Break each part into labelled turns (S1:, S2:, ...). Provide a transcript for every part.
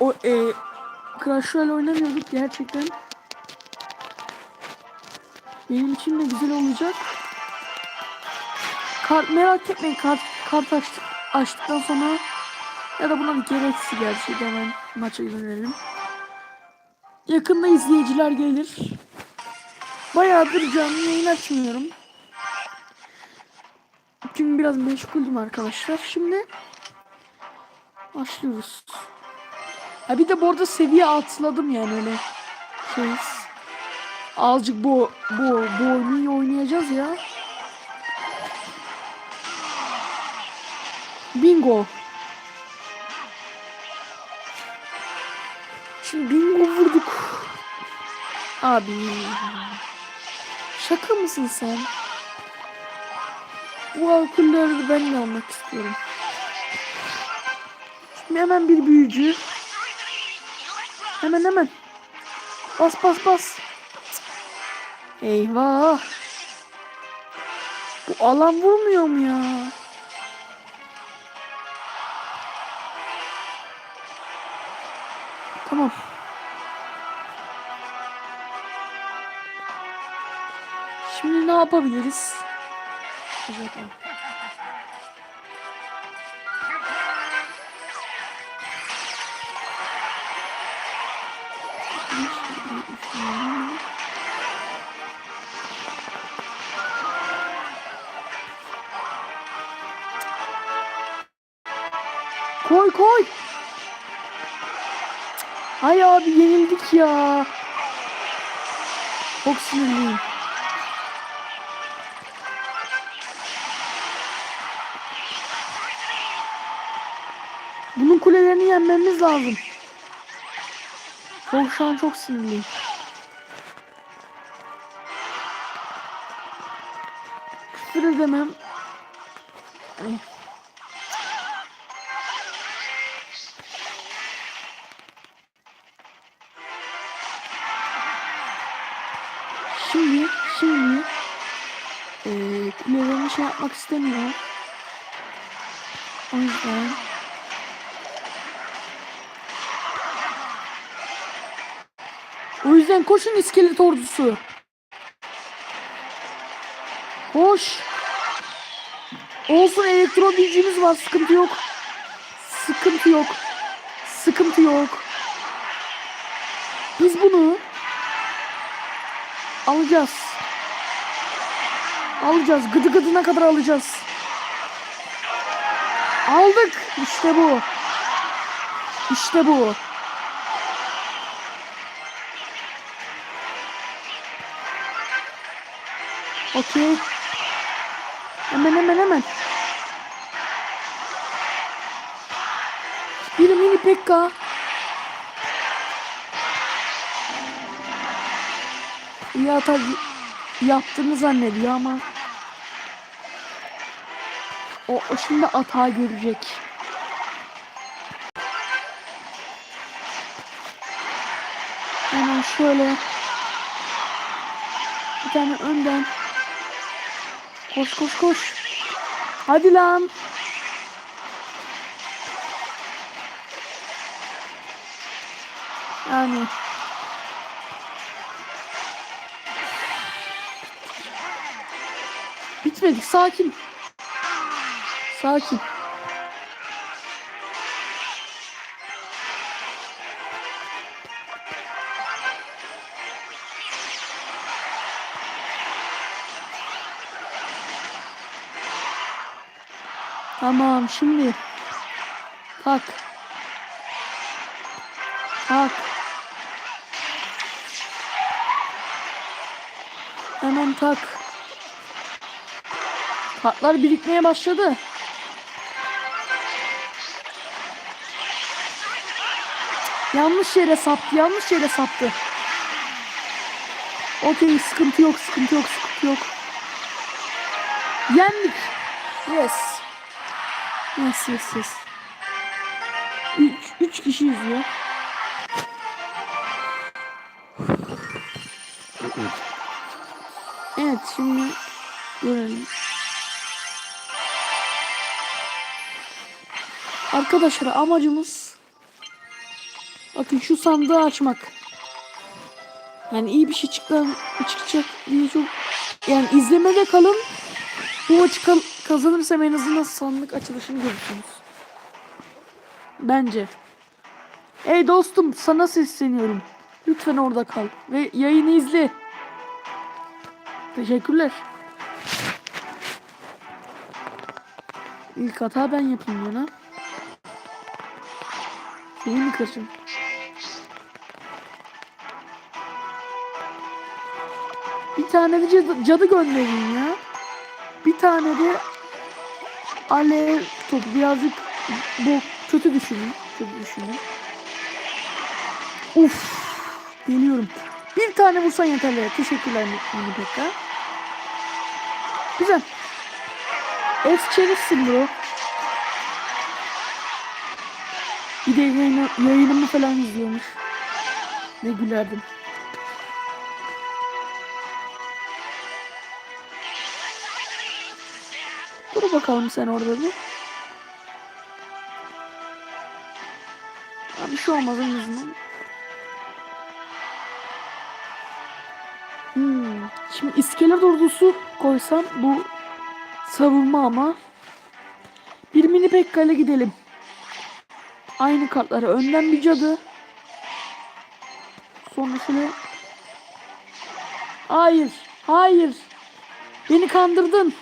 S1: o e, Clash Royale oynamıyorduk gerçekten. Benim için de güzel olacak. Kart merak etmeyin kart kart açtık, açtıktan sonra ya da buna gereksiz gerçi hemen maça dönelim. Yakında izleyiciler gelir. Bayağıdır canlı yayın açmıyorum. Çünkü biraz meşguldüm arkadaşlar. Şimdi başlıyoruz. Ha bir de bu arada seviye atladım yani öyle şey. Azıcık bu bu bu oyunu iyi oynayacağız ya. Bingo. Şimdi bingo vurduk. Abi. Şaka mısın sen? Bu akılları ben de almak istiyorum. Şimdi hemen bir büyücü. Hemen hemen. Bas bas bas. Eyvah. Bu alan vurmuyor mu ya? Tamam. Şimdi ne yapabiliriz? Acaba. Koy koy. Hay abi yenildik ya. Çok sinirliyim. Bunun kulelerini yenmemiz lazım. Çok şu an çok sinirliyim. Küfür edemem. Ay. Şimdi, şimdi eee kulelerini şey yapmak istemiyor. O yüzden O yüzden koşun iskelet ordusu. Koş. Olsun elektro bilgimiz var sıkıntı yok. Sıkıntı yok. Sıkıntı yok. Biz bunu alacağız. Alacağız. Gıdı gıdına kadar alacağız. Aldık. İşte bu. İşte bu. Okey. Hemen hemen hemen. Bir mini pekka. İyi hata yaptığını zannediyor ama o, o şimdi hata görecek. Hemen şöyle bir tane önden Koş koş koş. Hadi lan. Yani. Bitmedik sakin. Sakin. Tamam şimdi. Tak. Tak. Hemen tak. Kartlar birikmeye başladı. Yanlış yere saptı, yanlış yere saptı. Okey, sıkıntı yok, sıkıntı yok, sıkıntı yok. Yendik. Yes. Yes, yes, yes. Üç, üç kişi izliyor. Evet, şimdi görelim. Arkadaşlar amacımız Bakın şu sandığı açmak. Yani iyi bir şey çıkar, çıkacak diye çok yani izlemede kalın. Bu maçı kal- kazanırsam en azından sandık açılışını görürsünüz. Bence. Ey dostum sana sesleniyorum. Lütfen orada kal ve yayını izle. Teşekkürler. İlk hata ben yapayım yana. Seni mi kıracağım? Bir tane de cadı, cadı göndereyim ya. Bir tane de alev topu birazcık bu kötü düşünün. Kötü düşünün. Uf. Geliyorum. Bir tane vursan yeterli. Teşekkürler Mini Pekka. Güzel. Es çevirsin bro. Bir de yayını, yayınımı falan izliyormuş. Ne gülerdim. Dur bakalım sen orada bir. Ya bir şey olmaz en azından. Hmm. Şimdi iskelet ordusu koysam bu savunma ama. Bir mini Pekka ile gidelim. Aynı kartları. Önden bir cadı. Sonra şöyle. Hayır. Hayır. Beni kandırdın.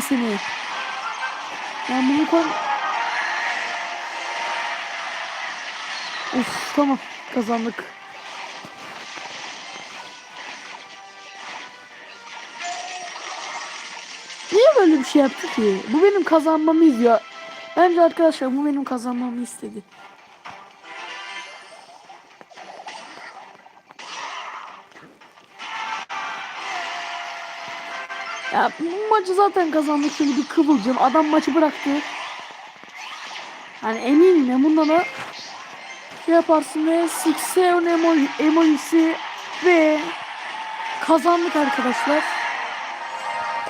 S1: Seni. Ben bunu koy... Of tamam. Kazandık. Niye böyle bir şey yaptı ki? Bu benim kazanmamı izliyor. Bence arkadaşlar bu benim kazanmamı istedi. Ya bu maçı zaten kazandık şöyle bir kıvılcım. Adam maçı bıraktı. Yani eminim ya bunda da şey yaparsın ve Sixeon emoji, emojisi ve kazandık arkadaşlar.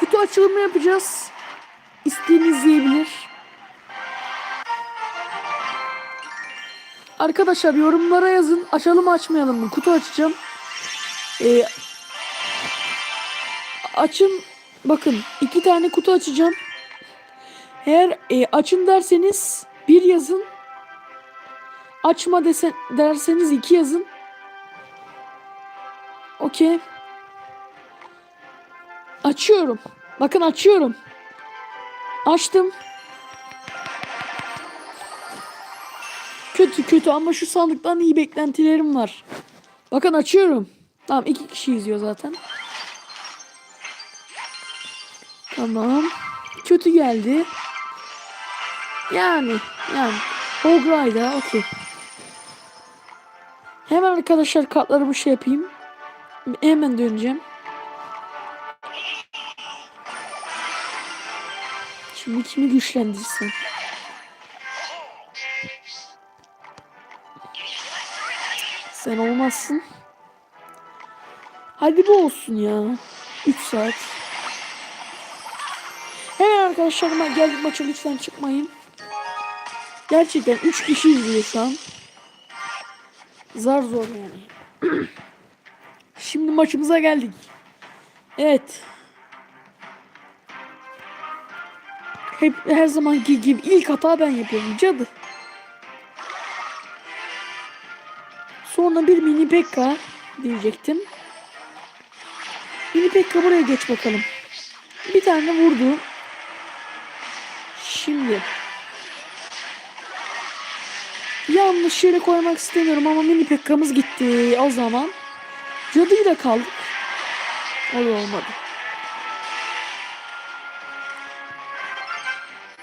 S1: Kutu açılımı yapacağız. İsteyen izleyebilir. Arkadaşlar yorumlara yazın. Açalım açmayalım mı? Kutu açacağım. Ee, açın. Bakın iki tane kutu açacağım. Eğer e, açın derseniz bir yazın. Açma desen, derseniz iki yazın. Okey. Açıyorum. Bakın açıyorum. Açtım. Kötü kötü ama şu sandıktan iyi beklentilerim var. Bakın açıyorum. Tamam iki kişi izliyor zaten. Tamam. Kötü geldi. Yani yani Hogray'da okey. Hemen arkadaşlar kartları bu şey yapayım. Hemen döneceğim. Şimdi kimi güçlendirsin? Sen olmazsın. Hadi bu olsun ya. 3 saat. Hemen arkadaşlar hemen geldik maça lütfen çıkmayın. Gerçekten 3 kişi izliyor şu an. Zar zor yani. Şimdi maçımıza geldik. Evet. Hep her zamanki gibi ilk hata ben yapıyorum cadı. Sonra bir mini Pekka diyecektim. Mini Pekka buraya geç bakalım. Bir tane vurdu. Şimdi yanlış yere koymak istemiyorum ama mini Pekka'mız gitti. O zaman cadıyla kaldık. O da olmadı.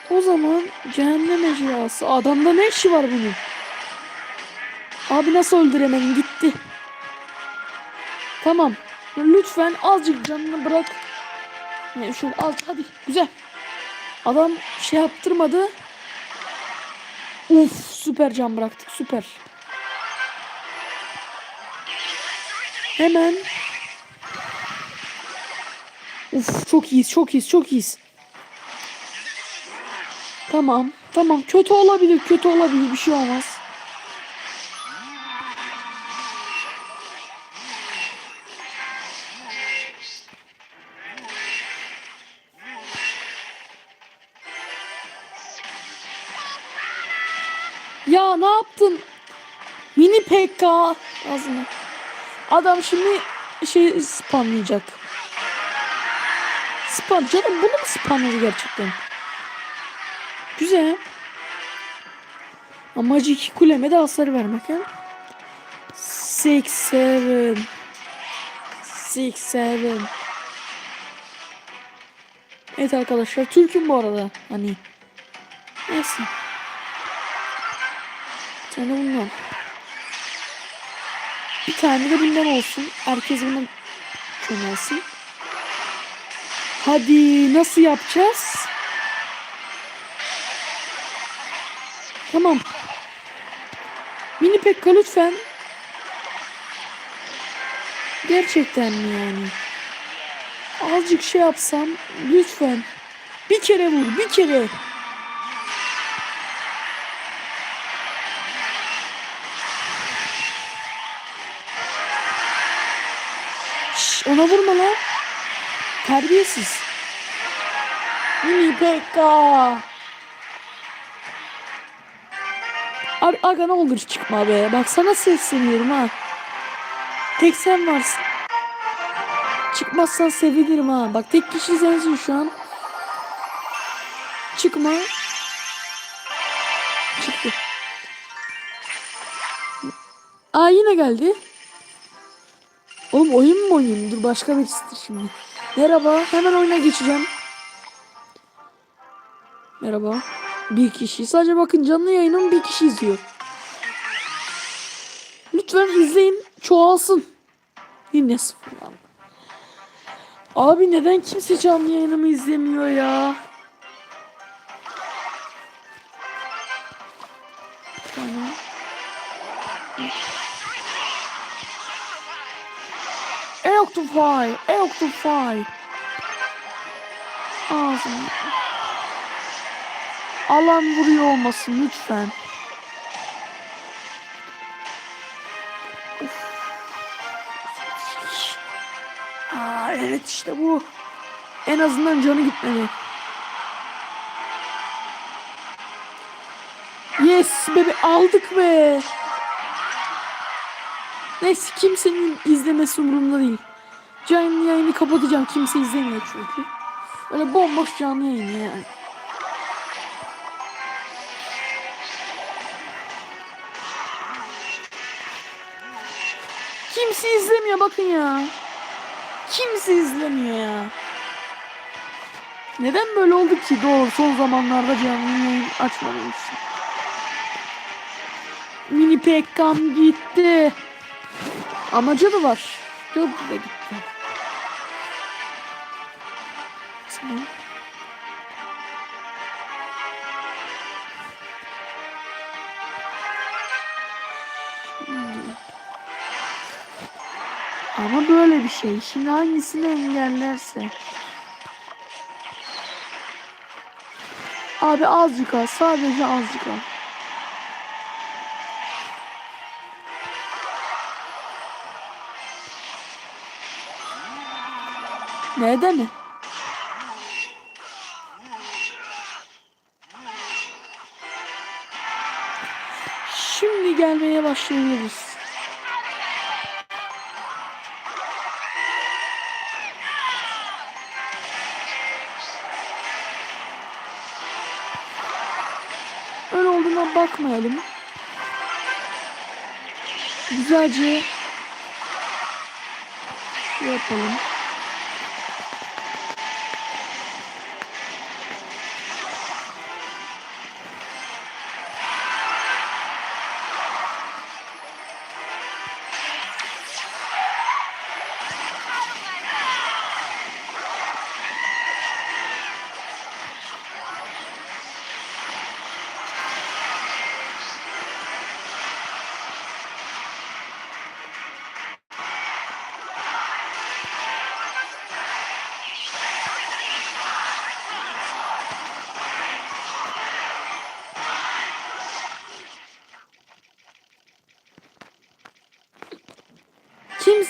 S1: O zaman cehennem ejderhası. Adamda ne işi var bunun? Abi nasıl öldüremedin? Gitti. Tamam. Lütfen azıcık canını bırak. Ne şöyle az hadi güzel. Adam şey yaptırmadı. Uf süper can bıraktık süper. Hemen. Uf çok iyiyiz çok iyiyiz çok iyiyiz. Tamam tamam kötü olabilir kötü olabilir bir şey olmaz. Mini PK ağzına. Adam şimdi şey spamlayacak. Spam canım bunu mu spamladı gerçekten? Güzel. Amacı iki kuleme de hasar vermek ha. Six seven. Six seven. Evet arkadaşlar Türk'üm bu arada. Hani. Neyse. Tane bundan. Bir tane de bundan olsun. Herkes bundan çömelsin. Hadi nasıl yapacağız? Tamam. Mini Pekka lütfen. Gerçekten mi yani? Azıcık şey yapsam lütfen. Bir kere vur, bir kere. Ona vurma lan. Terbiyesiz. Mini Pekka. Abi aga ne olur çıkma be. Bak sana sesleniyorum ha. Tek sen varsın. Çıkmazsan sevinirim ha. Bak tek kişi sensin şu an. Çıkma. Çıktı. Aa yine geldi. Oğlum oyun mu oyun? Dur başka birisidir şimdi. Merhaba. Hemen oyuna geçeceğim. Merhaba. Bir kişi. Sadece bakın canlı yayınım bir kişi izliyor. Lütfen izleyin. Çoğalsın. Yine sıfır. Abi neden kimse canlı yayınımı izlemiyor ya? Eoctofy, Eoctofy. Ağzım. Alan vuruyor olmasın lütfen. Aa, evet işte bu. En azından canı gitmedi. Yes bebe aldık be. Neyse kimsenin izlemesi umurumda değil. Canlı yayını kapatacağım. Kimse izlemiyor çünkü. Öyle bomboş canlı yayın yani. Kimse izlemiyor bakın ya. Kimse izlemiyor ya. Neden böyle oldu ki? Doğru son zamanlarda canlı yayın için. Mini Pekkam gitti. Ama cadı var. Cadı da gitti. Tamam. Şimdi. Ama böyle bir şey. Şimdi hangisini engellerse. Abi azıcık al. Sadece azıcık al. Neden başlayabiliriz. Öyle olduğuna bakmayalım. Güzelce şey yapalım.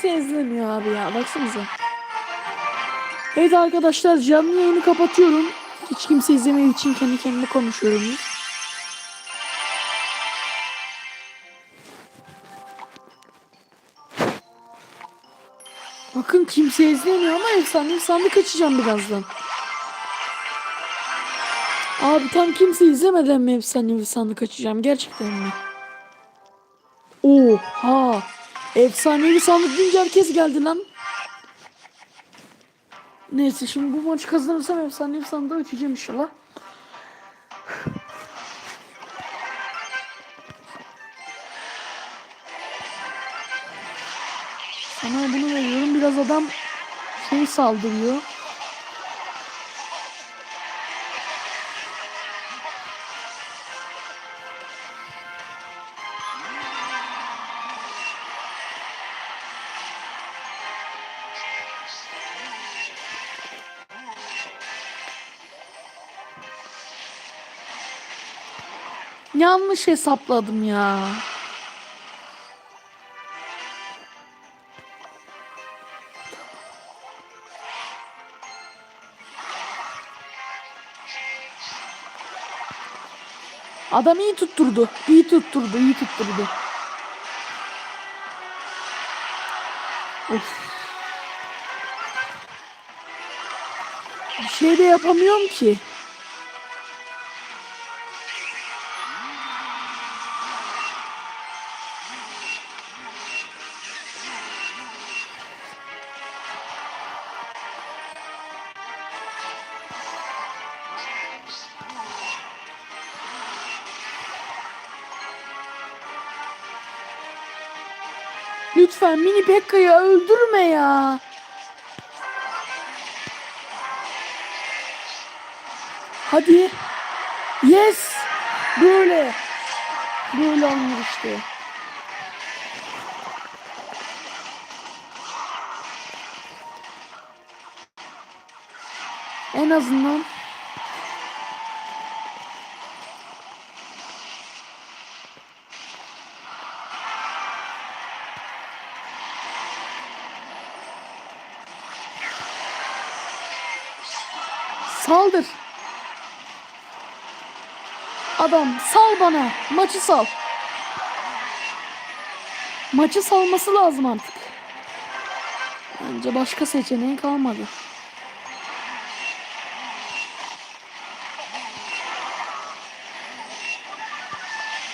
S1: kimse izlemiyor abi ya. Baksanıza. Evet arkadaşlar canlı yayını kapatıyorum. Hiç kimse izlemediği için kendi kendime konuşuyorum. Bakın kimse izlemiyor ama efsane sandık açacağım birazdan. Abi tam kimse izlemeden mi efsane sandık açacağım gerçekten mi? Oha! Efsanevi sandık deyince herkes geldi lan. Neyse şimdi bu maçı kazanırsam efsanevi sandığı açacağım inşallah. Sana bunu veriyorum. Biraz adam şey saldırıyor. Yanlış hesapladım ya. Adam iyi tutturdu. İyi tutturdu, iyi tutturdu. Of. Bir şey de yapamıyorum ki. Lütfen mini Pekka'yı öldürme ya. Hadi. Yes. Böyle. Böyle olmuyor işte. En azından Saldır. Adam sal bana. Maçı sal. Maçı salması lazım artık. Bence başka seçeneği kalmadı.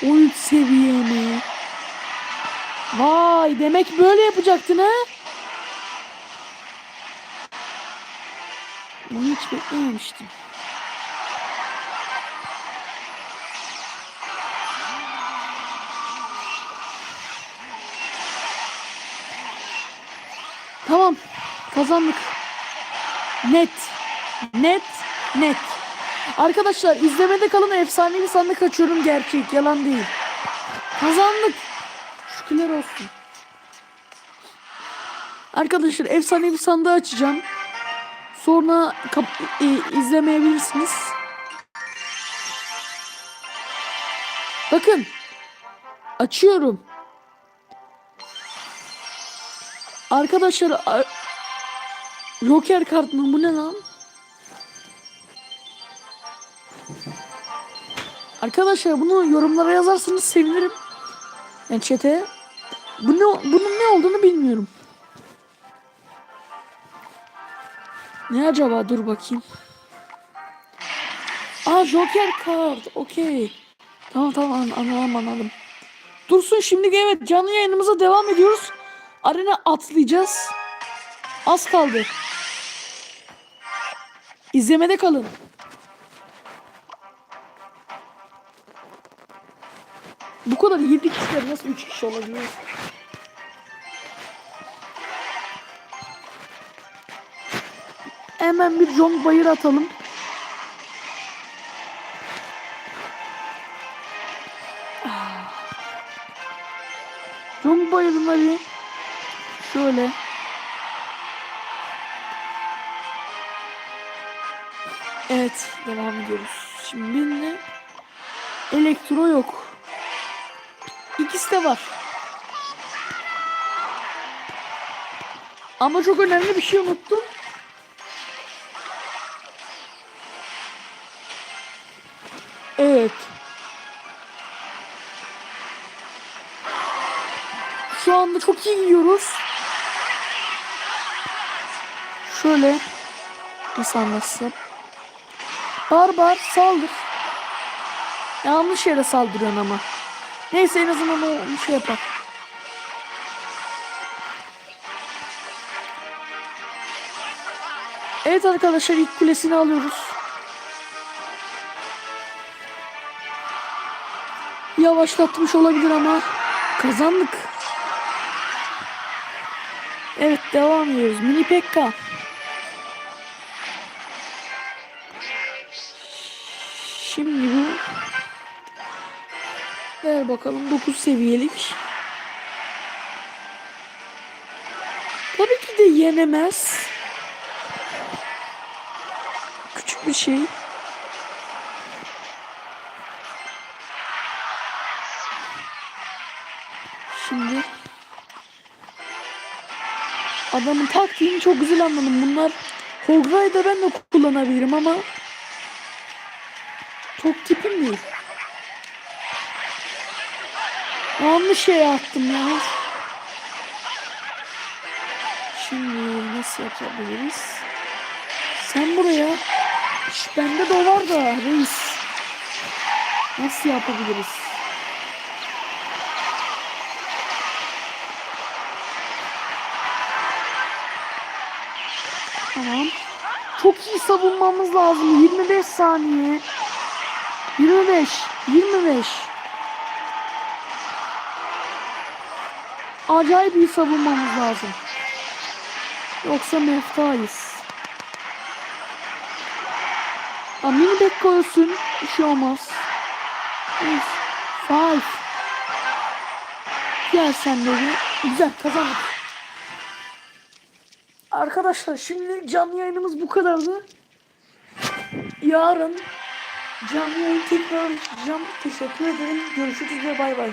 S1: Oyun seviyemi. Vay demek böyle yapacaktın ha? Bunu hiç beklememiştim. Tamam. Kazandık. Net. Net. Net. Arkadaşlar izlemede kalın efsanevi sandık açıyorum gerçek. Yalan değil. Kazandık. Şükürler olsun. Arkadaşlar efsanevi sandığı açacağım. Sonra e, izlemeyebilirsiniz. Bakın. Açıyorum. Arkadaşlar Joker kart mı bu ne lan? Arkadaşlar bunu yorumlara yazarsanız sevinirim. Yani chat'e. Bu ne, bunun ne olduğunu bilmiyorum. Ne acaba? Dur bakayım. Aa Joker kart. Okey. Tamam tamam an- anladım anladım. Dursun şimdi evet canlı yayınımıza devam ediyoruz. Arena atlayacağız. Az kaldı. İzlemede kalın. Bu kadar 7 kişiler nasıl 3 kişi olabiliyor? Hemen bir John Bayır atalım. John Bayır'ları şöyle Evet devam ediyoruz. Şimdi ne? Elektro yok. İkisi de var. Ama çok önemli bir şey unuttum. 2 gidiyoruz. Şöyle nasıl anlatsam. Barbar saldır. Yanlış yere saldırıyorsun ama. Neyse en azından o şey yapar. Evet arkadaşlar ilk kulesini alıyoruz. Yavaşlatmış olabilir ama kazandık. Evet devam ediyoruz. Mini Pekka. Şimdi bu Ver bakalım 9 seviyelik. Tabii ki de yenemez. Küçük bir şey. Adamın taktiğini çok güzel anladım. Bunlar Hogra'yı ben de kullanabilirim ama çok tipim değil. Yanlış şey attım ya. Şimdi nasıl yapabiliriz? Sen buraya. Şş, bende de var da reis. Nasıl yapabiliriz? Tamam. Çok iyi savunmamız lazım. 25 saniye. 25. 25. Acayip iyi savunmamız lazım. Yoksa meftayız. Ha, mini back koysun. Bir şey olmaz. Yes. Five. Gel sen de. Güzel kazandık. Arkadaşlar şimdi canlı yayınımız bu kadardı. Yarın canlı yayın tekrar yapacağım. Teşekkür ederim. Görüşürüz ve bay bay.